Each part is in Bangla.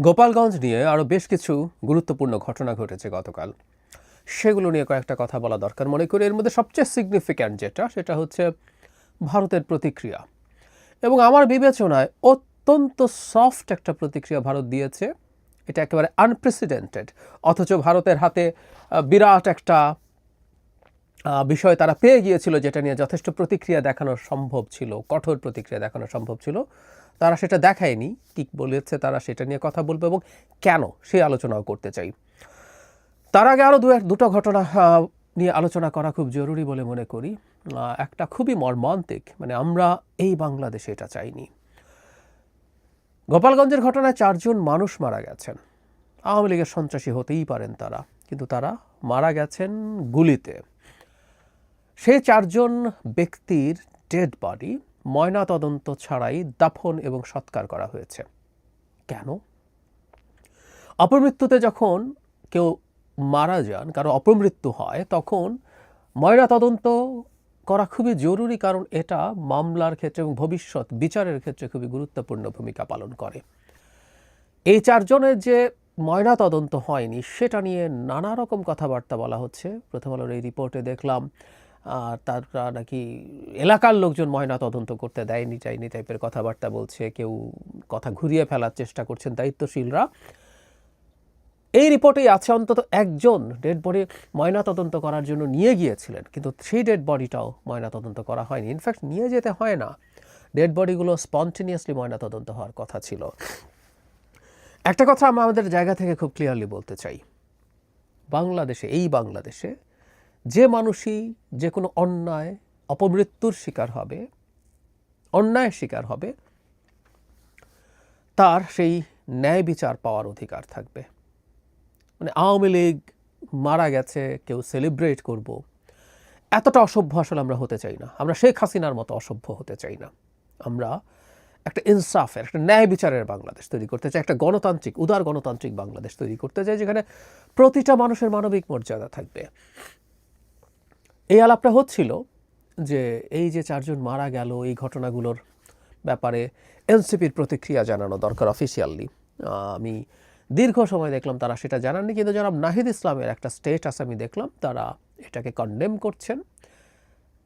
গোপালগঞ্জ নিয়ে আরও বেশ কিছু গুরুত্বপূর্ণ ঘটনা ঘটেছে গতকাল। সেগুলো নিয়ে কয়েকটা কথা বলা দরকার মনে করি। এর মধ্যে সবচেয়ে সিগনিফিক্যান্ট যেটা, সেটা হচ্ছে ভারতের প্রতিক্রিয়া। এবং আমার বিবেচনায় অত্যন্ত সফট একটা প্রতিক্রিয়া ভারত দিয়েছে। এটা একেবারে আনপ্রেসিডেন্টেড অথচ ভারতের হাতে বিরাট একটা বিষয় তারা পেয়ে গিয়েছিল যেটা নিয়ে যথেষ্ট প্রতিক্রিয়া দেখানো সম্ভব ছিল, কঠোর প্রতিক্রিয়া দেখানো সম্ভব ছিল। তারা সেটা দেখায়নি কি বলেছে তারা সেটা নিয়ে কথা বলবে এবং কেন সেই আলোচনাও করতে চাই। তার আগে আরও দু এক দুটো ঘটনা নিয়ে আলোচনা করা খুব জরুরি বলে মনে করি। একটা খুবই মর্মান্তিক মানে আমরা এই বাংলাদেশে এটা চাইনি। গোপালগঞ্জের ঘটনায় চারজন মানুষ মারা গেছেন। আওয়ামী লীগের সন্ত্রাসী হতেই পারেন তারা, কিন্তু তারা মারা গেছেন গুলিতে। সেই চারজন ব্যক্তির ডেড বডি ময়না তদন্ত ছাড়াই দাফন এবং সৎকার করা হয়েছে। কেন? অপমৃত্যুতে যখন কেউ মারা যান, কারও অপমৃত্যু হয়, তখন ময়না তদন্ত করা খুবই জরুরি কারণ এটা মামলার ক্ষেত্রে এবং ভবিষ্যৎ বিচারের ক্ষেত্রে খুবই গুরুত্বপূর্ণ ভূমিকা পালন করে। এই চারজনের যে ময়না তদন্ত হয়নি, সেটা নিয়ে নানা রকম কথাবার্তা বলা হচ্ছে। প্রথম আলোর এই রিপোর্টে দেখলাম তারা নাকি এলাকার লোকজন ময়না তদন্ত করতে দেয়নি, চাইনি টাইপের কথাবার্তা বলছে, কেউ কথা ঘুরিয়ে ফেলার চেষ্টা করছেন দায়িত্বশীলরা। এই রিপোর্টেই আছে অন্তত একজন ডেড বডি ময়না তদন্ত করার জন্য নিয়ে গিয়েছিলেন, কিন্তু সেই ডেড বডিটাও ময়না তদন্ত করা হয়নি। ইনফ্যাক্ট নিয়ে যেতে হয় না। ডেড বডিগুলো স্পন্টেনিয়াসলি ময়না তদন্ত হওয়ার কথা ছিল। একটা কথা আমরা আমাদের জায়গা থেকে খুব ক্লিয়ারলি বলতে চাই। বাংলাদেশে, এই বাংলাদেশে যে মানুষই যে কোনো অন্যায়, অপমৃত্যুর শিকার হবে, অন্যায়ের শিকার হবে, তার সেই ন্যায় বিচার পাওয়ার অধিকার থাকবে। মানে আওয়ামী লীগ মারা গেছে, কেউ সেলিব্রেট করব। এতটা অসভ্য আসলে আমরা হতে চাই না। আমরা শেখ হাসিনার মতো অসভ্য হতে চাই না। আমরা একটা ইনসাফের, একটা ন্যায় বিচারের বাংলাদেশ তৈরি করতে চাই, একটা গণতান্ত্রিক, উদার গণতান্ত্রিক বাংলাদেশ তৈরি করতে চাই, যেখানে প্রতিটা মানুষের মানবিক মর্যাদা থাকবে। এই আলাপটা হচ্ছিল যে এই যে চারজন মারা গেল, এই ঘটনাগুলোর ব্যাপারে এনসিপির প্রতিক্রিয়া জানানো দরকার অফিসিয়ালি আমি দীর্ঘ সময় দেখলাম তারা সেটা জানাননি, কিন্তু জনাব নাহিদ ইসলামের একটা স্টেটাস আমি দেখলাম, তারা এটাকে কন্ডেম করছেন।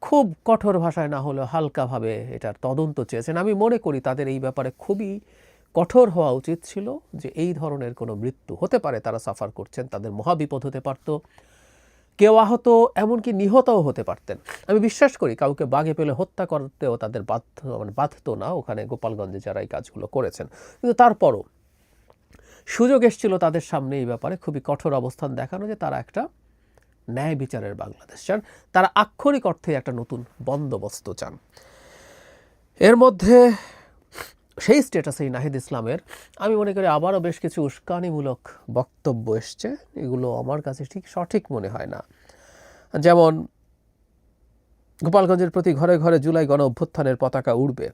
খুব কঠোর ভাষায় না হলেও হালকাভাবে এটার তদন্ত চেয়েছেন। আমি মনে করি তাদের এই ব্যাপারে খুবই কঠোর হওয়া উচিত ছিল যে এই ধরনের কোনো মৃত্যু হতে পারে, তারা সাফার করছেন, তাদের মহাবিপদ হতে পারতো। কেউ আহত, এমনকি নিহতও হতে পারতেন। আমি বিশ্বাস করি কাউকে বাগে পেলে হত্যা করতেও তাদের বাধ্য মানে বাধ্য না ওখানে গোপালগঞ্জে যারা এই কাজগুলো করেছেন। কিন্তু তারপরও সুযোগ এসেছিল তাদের সামনে এই ব্যাপারে। খুবই কঠোর অবস্থান দেখানো যে তারা একটা ন্যায় বিচারের বাংলাদেশ চান। তারা আক্ষরিক অর্থে একটা নতুন বন্দোবস্ত চান। এর মধ্যে সেই স্ট্যাটাসেই নাহিদ ইসলামের। আমি মনে করি আবারও বেশ কিছু উস্কানিমূলক বক্তব্য এসছে। এগুলো আমার কাছে ঠিক সঠিক মনে হয় না। যেমন, গোপালগঞ্জের প্রতি ঘরে ঘরে জুলাই গণ অভ্যুত্থানের পতাকা উড়বে।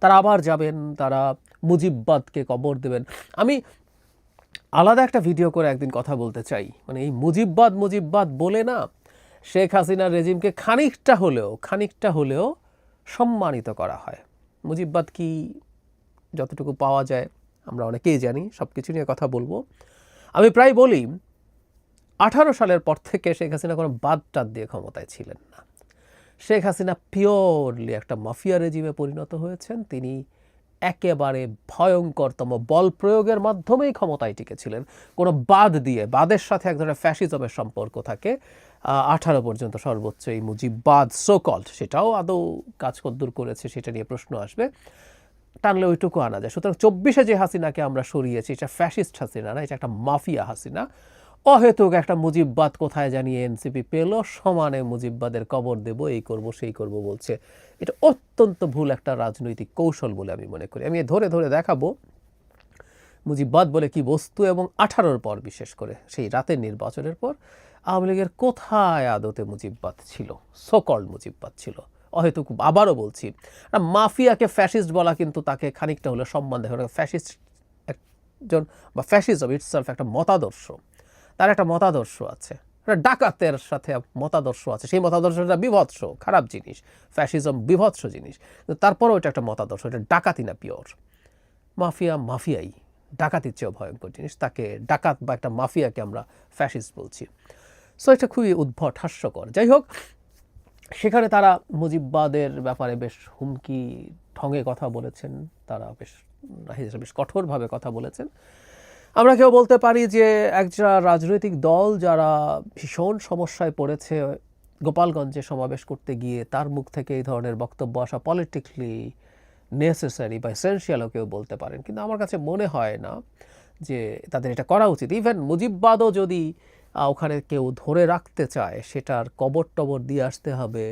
তারা আবার যাবেন, তারা মুজিববাদকে কবর দেবেন। আমি আলাদা একটা ভিডিও করে একদিন কথা বলতে চাই। মানে এই মুজিববাদ মুজিববাদ বলে না, শেখ হাসিনার রেজিমকে খানিকটা হলেও খানিকটা হলেও সম্মানিত করা হয়। মুজিববাদ কি যতটুকু পাওয়া যায়, আমরা অনেকেই জানি, সব কিছু নিয়ে কথা বলব। আমি প্রায় বলি, আঠারো সালের পর থেকে শেখ হাসিনা কোনো বাদ টাদ দিয়ে ক্ষমতায় ছিলেন না। শেখ হাসিনা পিওরলি একটা মাফিয়া রেজিমে পরিণত হয়েছেন। তিনি একেবারে ভয়ঙ্করতম বল প্রয়োগের মাধ্যমেই ক্ষমতায় টিকেছিলেন কোনো বাদ দিয়ে, বাদের সাথে এক ধরনের ফ্যাসিজমের সম্পর্ক থাকে। আঠারো পর্যন্ত সর্বোচ্চ এই মুজিববাদ সোকল্ড সেটাও আদৌ কাজ কদ্দূর করেছে, সেটা নিয়ে প্রশ্ন আসবে। টানলে ওইটুকু আনা যায়। সুতরাং চব্বিশে যে হাসিনাকে আমরা সরিয়েছি, এটা ফ্যাসিস্ট হাসিনা না, এটা একটা মাফিয়া হাসিনা। অহেতুক একটা মুজিববাদ কোথায় জানিয়ে এনসিপি পেল? সমানে মুজিববাদের কবর দেব, এই করব, সেই করব বলছে। এটা অত্যন্ত ভুল একটা রাজনৈতিক কৌশল বলে আমি মনে করি। আমি ধরে ধরে দেখাবো মুজিববাদ বলে কি বস্তু এবং আঠারোর পর বিশেষ করে, সেই রাতের নির্বাচনের পর। আওয়ামী লীগের কোথায় আদতে মুজিববাদ ছিল? সকল মুজিববাদ ছিল। অহেতুক আবারও বলছি মাফিয়াকে ফ্যাসিস্ট বলা কিন্তু তাকে খানিকটা হলে সম্মান দেখা ফ্যাসিস্ট একজন বা ফ্যাসিজম ইটসেলফ একটা মতাদর্শ। তার একটা মতাদর্শ আছে। ডাকাতের সাথে মতাদর্শ আছে। সেই মতাদর্শটা বিভৎস, খারাপ জিনিস। ফ্যাসিজম বিভৎস জিনিস। তারপরেও এটা একটা মতাদর্শ, এটা ডাকাতি না পিওর। মাফিয়া মাফিয়াই, ডাকাতির চেয়েও ভয়ঙ্কর জিনিস। তাকে ডাকাত বা একটা মাফিয়াকে আমরা ফ্যাসিস্ট বলছি। সো এটা খুবই উদ্ভট, হাস্যকর। যাই হোক, সেখানে তারা মুজিববাদের ব্যাপারে বেশ হুমকি ঢঙে কথা বলেছেন। তারা বেশ বেশ কঠোরভাবে কথা বলেছেন। আমরা কেউ বলতে পারি যে একটা রাজনৈতিক দল যারা ভীষণ সমস্যায় পড়েছে, গোপালগঞ্জে সমাবেশ করতে গিয়ে তার মুখ থেকে এই ধরনের বক্তব্য আসা পলিটিক্যালি নেসেসারি বা এসেন্সিয়ালও কেউ বলতে পারেন। কিন্তু আমার কাছে মনে হয় না যে তাদের এটা করা উচিত। ইভেন মুজিববাদও যদি ওখানে কেউ ধরে রাখতে চায়, সেটার কবর টবর দিয়ে আসতে হবে,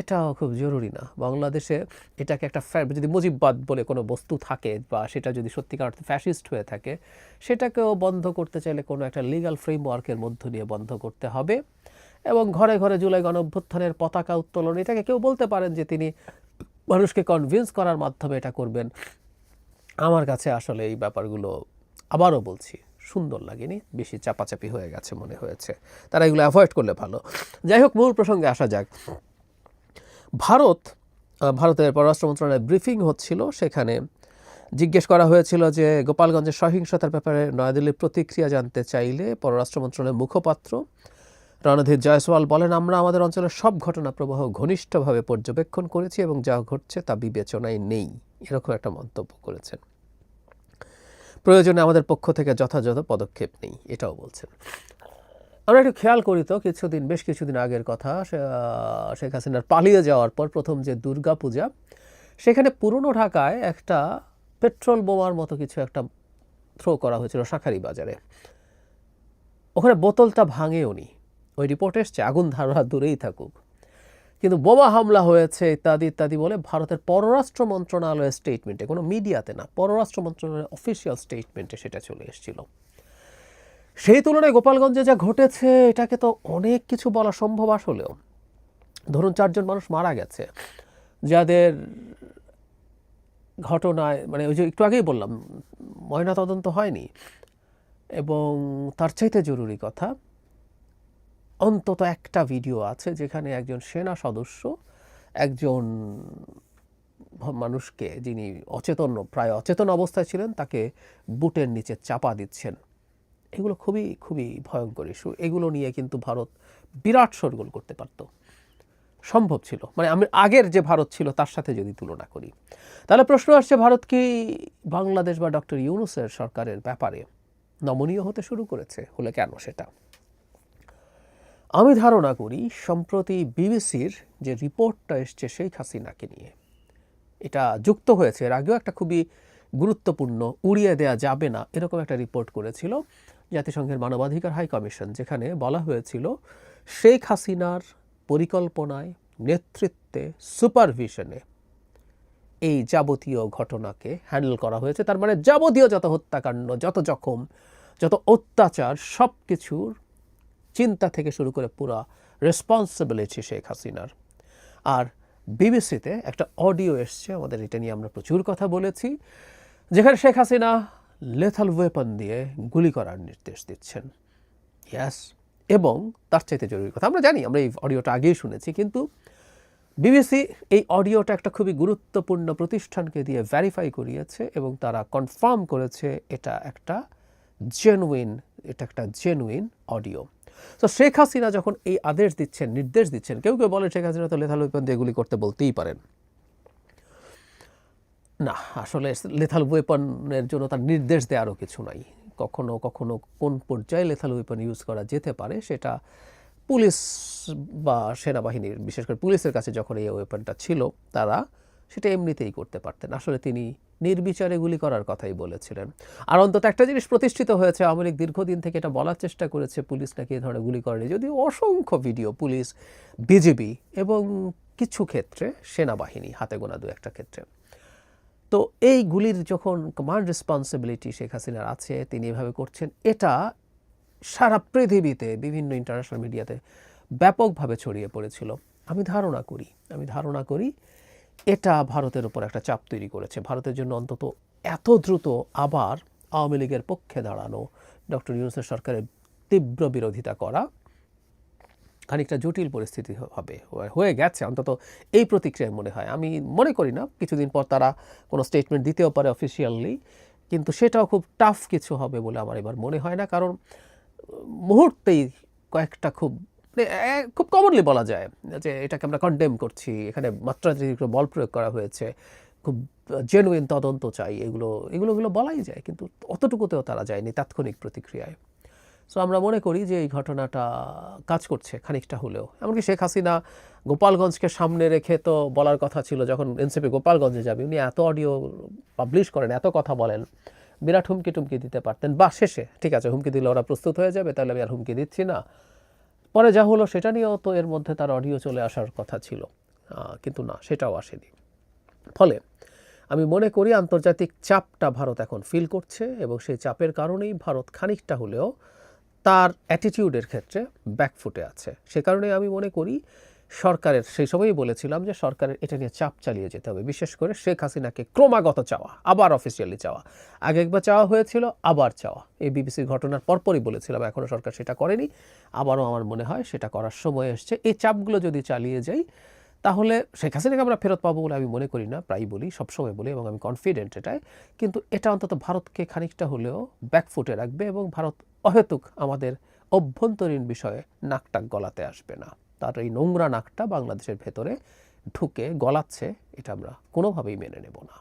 এটাও খুব জরুরি না। বাংলাদেশে এটাকে একটা যদি মুজিববাদ বলে কোনো বস্তু থাকে বা সেটা যদি সত্যিকার অর্থে ফ্যাসিস্ট হয়ে থাকে, সেটাকেও বন্ধ করতে চাইলে কোনো একটা লিগ্যাল ফ্রেমওয়ার্কের মধ্য দিয়ে বন্ধ করতে হবে এবং ঘরে ঘরে জুলাই গণঅভ্যুত্থানের পতাকা উত্তোলন, এটাকে কেউ বলতে পারেন যে তিনি মানুষকে কনভিন্স করার মাধ্যমে এটা করবেন। আমার কাছে আসলে এই ব্যাপারগুলো আবারও বলছি। সুন্দর লাগেনি, বেশি চাপাচাপি হয়ে গেছে মনে হয়েছে। তারা এগুলো অ্যাভয়েড করলে ভালো। যাই হোক, মূল প্রসঙ্গে আসা যাক। ভারত ভারতের পররাষ্ট্র মন্ত্রণালয়ে ব্রিফিং হচ্ছিল, সেখানে জিজ্ঞেস করা হয়েছিল যে গোপালগঞ্জের সহিংসতার ব্যাপারে নয়াদিল্লির প্রতিক্রিয়া জানতে চাইলে পররাষ্ট্র মন্ত্রণালয়ের মুখপাত্র রণধীর জয়সওয়াল বলেন, আমরা আমাদের অঞ্চলের সব ঘটনা প্রবাহ ঘনিষ্ঠভাবে পর্যবেক্ষণ করেছি এবং যা ঘটছে তা বিবেচনায় নেই। এরকম একটা মন্তব্য করেছেন। প্রয়োজনে আমাদের পক্ষ থেকে যথাযথ পদক্ষেপ নেই, এটাও বলছেন। আমরা একটু খেয়াল করি তো, কিছুদিন, বেশ কিছুদিন আগের কথা শেখ হাসিনার পালিয়ে যাওয়ার পর প্রথম যে দুর্গা পূজা, সেখানে পুরনো ঢাকায় একটা পেট্রোল বোমার মতো কিছু একটা থ্রো করা হয়েছিল শাঁখারি বাজারে। ওখানে বোতলটা ভাঙেও নি। ওই রিপোর্ট এসছে আগুন ধারা দূরেই থাকুক। কিন্তু বোমা হামলা হয়েছে ইত্যাদি ইত্যাদি বলে ভারতের পররাষ্ট্র মন্ত্রণালয়ের স্টেটমেন্টে কোনো মিডিয়াতে না, পররাষ্ট্র মন্ত্রণালয়ের অফিসিয়াল স্টেটমেন্টে সেটা চলে এসেছিল। সেই তুলনায় গোপালগঞ্জে যা ঘটেছে, এটাকে তো অনেক কিছু বলা সম্ভব আসলেও। ধরুন চারজন মানুষ মারা গেছে, যাদের ঘটনায় মানে ওই যে একটু আগেই বললাম ময়না তদন্ত হয়নি এবং তার চাইতে জরুরি কথা অন্তত একটা ভিডিও আছে যেখানে একজন সেনা সদস্য, একজন মানুষকে যিনি অচেতন, প্রায় অচেতন অবস্থায় ছিলেন, তাকে বুটের নিচে চাপা দিচ্ছেন। এগুলো খুবই খুবই ভয়ঙ্কর ইস্যু। এগুলো নিয়ে কিন্তু ভারত বিরাট শোরগোল করতে পারত। সম্ভব ছিল। মানে আমি আগের যে ভারত ছিল, তার সাথে যদি তুলনা করি। তাহলে প্রশ্ন আসছে, ভারত কি বাংলাদেশ বা ডক্টর ইউনুসের সরকারের ব্যাপারে নমনীয় হতে শুরু করেছে? হলে কেন সেটা? আমি ধারণা করি, সম্প্রতি বিবিসির যে রিপোর্টটা এসছে শেখ হাসিনাকে নিয়ে, এটা যুক্ত হয়েছে। এর আগেও একটা খুবই গুরুত্বপূর্ণ উড়িয়ে দেয়া যাবে না এরকম একটা রিপোর্ট করেছিল জাতিসংঘের মানবাধিকার হাই কমিশন, যেখানে বলা হয়েছিল, শেখ হাসিনার পরিকল্পনায় নেতৃত্বে সুপারভিশনে এই যাবতীয় ঘটনাকে হ্যান্ডেল করা হয়েছে। তার মানে যাবতীয় যত হত্যাকাণ্ড, যত জখম, যত অত্যাচার সব কিছুর চিন্তা থেকে শুরু করে পুরা রেসপন্সিবিলিটি শেখ হাসিনার। আর বিবিসিতে একটা অডিও এসছে, আমাদের এটা নিয়ে আমরা প্রচুর কথা বলেছি, যেখানে শেখ হাসিনা লেথাল ওয়েপন দিয়ে গুলি করার নির্দেশ দিচ্ছেন। ইয়াস এবং তার চাইতে জরুরি কথা, আমরা জানি, আমরা এই অডিওটা আগেই শুনেছি, কিন্তু বিবিসি এই অডিওটা একটা খুবই গুরুত্বপূর্ণ প্রতিষ্ঠানকে দিয়ে ভেরিফাই করিয়েছে, এবং তারা কনফার্ম করেছে এটা একটা জেনুইন এটা একটা জেনুইন অডিও তো শেখ হাসিনা যখন এই আদেশ দিচ্ছেন, নির্দেশ দিচ্ছেন, কেউ কেউ বলে শেখ হাসিনা তো লেথাল ওয়েপন দিয়ে গুলি করতে বলতেই পারেন। না, আসলে লেথাল ওয়েপনের জন্য তার নির্দেশ দেওয়ারও কিছু নাই। কখনো কখনো কোন পর্যায়ে লেথাল ওয়েপন ইউজ করা যেতে পারে সেটা পুলিশ বা সেনাবাহিনীর, বিশেষ করে পুলিশের কাছে যখন এই ওয়েপনটা ছিল, তারা সেটা এমনিতেই করতে পারতেন। আসলে তিনি নির্বিচারে গুলি করার কথাই বলেছিলেন। আর অন্তত একটা জিনিস প্রতিষ্ঠিত হয়েছে, আওয়ামী লীগ দীর্ঘদিন থেকে এটা বলার চেষ্টা করেছে, পুলিশ নাকি এই ধরনের গুলি করেনি। যদিও অসংখ্য ভিডিও, পুলিশ বিজেপি এবং কিছু ক্ষেত্রে, সেনাবাহিনী হাতে গোনা দু একটা ক্ষেত্রে। তো এই গুলির যখন কমান্ড রেসপন্সিবিলিটি শেখ হাসিনার আছে, তিনি এভাবে করছেন, এটা সারা পৃথিবীতে, বিভিন্ন ইন্টারন্যাশনাল মিডিয়াতে ব্যাপকভাবে ছড়িয়ে পড়েছিল। আমি ধারণা করি, আমি ধারণা করি এটা ভারতের উপর একটা চাপ তৈরি করেছে। ভারতের জন্য অন্তত এত দ্রুত আবার আওয়ামী লীগের পক্ষে দাঁড়ানো, ডক্টর ইউনুসের সরকারের তীব্র বিরোধিতা করা খানিকটা জটিল পরিস্থিতি হবে, হয়ে গেছে। অন্তত এই প্রতিক্রিয়ায় মনে হয়। আমি মনে করি না, কিছুদিন পর তারা কোনো স্টেটমেন্ট দিতেও পারে অফিসিয়ালি কিন্তু সেটাও খুব টাফ কিছু হবে বলে আমার এবার মনে হয় না। কারণ মুহূর্তেই কয়েকটা খুব খুব কমনলি বলা যায় যে এটাকে আমরা কন্ডেম করছি। এখানে মাত্রাতিরিক্ত বল প্রয়োগ করা হয়েছে। খুব জেনুইন তদন্ত চাই। এগুলো এগুলো এগুলো বলাই যায়, কিন্তু অতটুকুতেও তারা যায়নি তাৎক্ষণিক প্রতিক্রিয়ায়। সো আমরা মনে করি যে এই ঘটনাটা কাজ করছে খানিকটা হলেও। এমনকি শেখ হাসিনা গোপালগঞ্জকে সামনে রেখে তো বলার কথা ছিল, যখন এনসিপি গোপালগঞ্জে যাবে, উনি এত অডিও পাবলিশ করেন, এত কথা বলেন, বিরাট হুমকি টুমকি দিতে পারতেন। বা শেষে, ঠিক আছে, হুমকি দিলে ওরা প্রস্তুত হয়ে যাবে, তাহলে আমি আর হুমকি দিচ্ছি না। পরে যা হলো সেটা নিয়েও তো এর মধ্যে তার অডিও চলে আসার কথা ছিল। কিন্তু না, সেটাও আসেনি। ফলে আমি মনে করি আন্তর্জাতিক চাপটা ভারত এখন ফিল করছে এবং সেই চাপের কারণেই ভারত খানিকটা হলেও তার অ্যাটিটিউডের ক্ষেত্রে ব্যাকফুটে আছে। সে কারণে আমি মনে করি সরকারের, সেই সময়ই বলেছিলাম যে সরকারের এটা নিয়ে চাপ চালিয়ে যেতে হবে। বিশেষ করে শেখ হাসিনাকে ক্রমাগত চাওয়া, আবার অফিসিয়ালি চাওয়া। আগে একবার চাওয়া হয়েছিল, আবার চাওয়া। এই বিবিসির ঘটনার পরপরই বলেছিলাম এখনও সরকার সেটা করেনি। আবারও আমার মনে হয় সেটা করার সময় এসছে। এই চাপগুলো যদি চালিয়ে যাই, তাহলে শেখ হাসিনাকে আমরা ফেরত পাবো বলে আমি মনে করি না প্রায় বলি, সবসময় বলি এবং আমি কনফিডেন্ট এটাই। কিন্তু এটা অন্তত ভারতকে খানিকটা হলেও ব্যাকফুটে রাখবে এবং ভারত অহেতুক আমাদের অভ্যন্তরীণ বিষয়ে নাকটাক গলাতে আসবে না। তার এই নোংরা নাকটা বাংলাদেশের ভেতরে ঢুকে গলাচ্ছে এটা আমরা কোনোভাবেই মেনে নেব না।